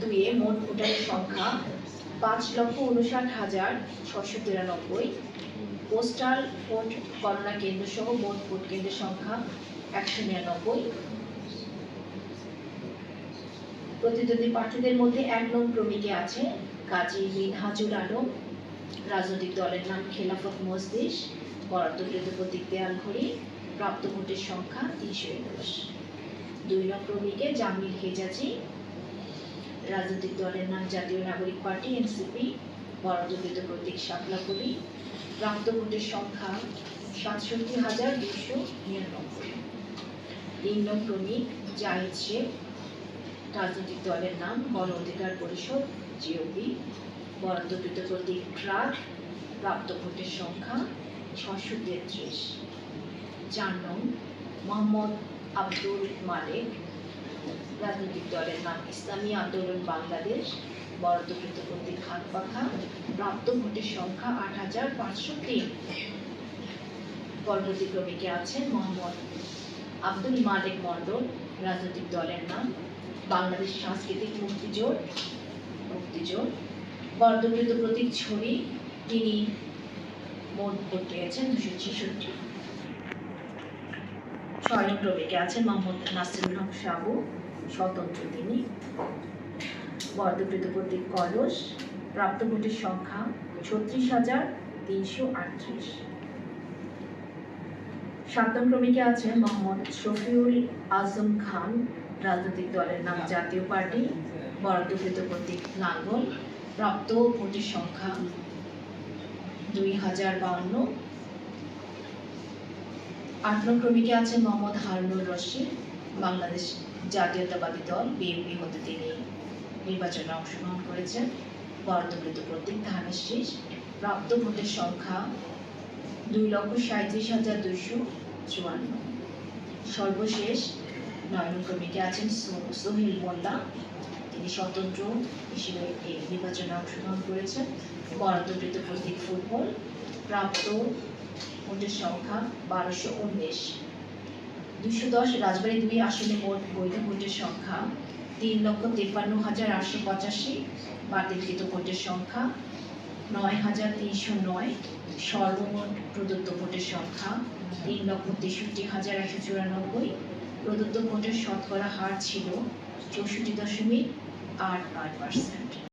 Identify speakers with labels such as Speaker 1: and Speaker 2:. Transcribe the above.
Speaker 1: দুয়ে মোট ভোটারের সংখ্যা পাঁচ লক্ষ উনষাট হাজার ছশো তিরানব্বই। পোস্টাল ভোট গণনা কেন্দ্র সহ মোট ভোট কেন্দ্রের সংখ্যা একশো নিরানব্বই। প্রতিদ্বন্দ্বী প্রার্থীদের মধ্যে এক নং ক্রমিকে আছে কাজী মিনহাজুল আলম, রাজনৈতিক দলের নাম খেলাফত মজলিস বরাদ্দকৃত প্রতীক দেয়াল ঘড়ি প্রাপ্ত ভোটের সংখ্যা তিনশো একুশ। দুই নং ক্রমিকে জামিল হেজাজি রাজনৈতিক দলের নাম জাতীয় নাগরিক পার্টি, এনসিপি, বরাদ্দকৃত প্রতীক শাপলাকলি প্রাপ্ত ভোটের সংখ্যা সাতষট্টি হাজার দুশো নিরানব্বই। তিন নং ক্রমিক জাহিদ শেখ, রাজনৈতিক দলের নাম গণ অধিকার পরিষদ জিওপি বরাদ্দকৃত প্রতীক ট্রাক প্রাপ্ত ভোটের সংখ্যা ছশো তেত্রিশ। চার নং মোহাম্মদ আব্দুল মালিক রাজনৈতিক দলের নাম ইসলামী আন্দোলন বাংলাদেশ বরাদ্দকৃত প্রতীক হাত পাখা, প্রাপ্ত ভোটের সংখ্যা আট হাজার পাঁচশো তিন। পরবর্তী ক্রমিকে আছেন মোহাম্মদ আব্দুল মালিক মণ্ডল, রাজনৈতিক দলের নাম বাংলাদেশ সাংস্কৃতিক মুক্তিজোট মুক্তিজোট বরাদ্দকৃত প্রতীক ছড়ি তিনি মোট ভোট পেয়েছেন দুশো ছেষট্টি। ছয় নং ক্রমিকে আছেন? মোহাম্মদ নাসিরুল হক সাবু, স্বতন্ত্র তিনি। বরাদ্দকৃত প্রতীক কলস, প্রাপ্ত ভোটের সংখ্যা ছত্রিশ হাজার তিনশো আটত্রিশ। সাত ক্রমিকে আছেন মোহাম্মদ শফিউল আজম খান, রাজনৈতিক দলের নাম জাতীয় পার্টি। বরাদ্দকৃত প্রতীক লাঙ্গল প্রাপ্ত ভোটের সংখ্যা দুই হাজার বাউন্ন। আট নং আছেন মোহাম্মদ হারুনুর রশিদ, বাংলাদেশ জাতীয়তাবাদী দল, বিএনপি হতে তিনি নির্বাচনে অংশগ্রহণ করেছেন। বরাদ্দকৃত ধানের শীষ, প্রাপ্ত ভোটের সংখ্যা দুই লক্ষ সাঁত্রিশ হাজার চুয়ান্ন। সর্বশেষ নয় নং ক্রমিকে আছেন সোহেল মোল্লা, তিনি স্বতন্ত্র হিসেবে এই নির্বাচনে অংশগ্রহণ করেছেন। বরাদ্দকৃত প্রতীক ফুটবল, প্রাপ্ত ভোটের সংখ্যা বারোশো উনিশ। দুশো দশ রাজবাড়ী দুই আসনে মোট বৈধ ভোটের সংখ্যা তিন লক্ষ তিপ্পান্ন হাজার আটশো পঁচাশি। বাতিলকৃত ভোটের সংখ্যা নয় হাজার তিনশো নয়। সর্বমোট প্রদত্ত ভোটের সংখ্যা তিন লক্ষ তেষট্টি হাজার একশো চুরানব্বই। প্রদত্ত ভোটের শতকরা হার ছিল চৌষট্টি দশমিক আট আট পার্সেন্ট।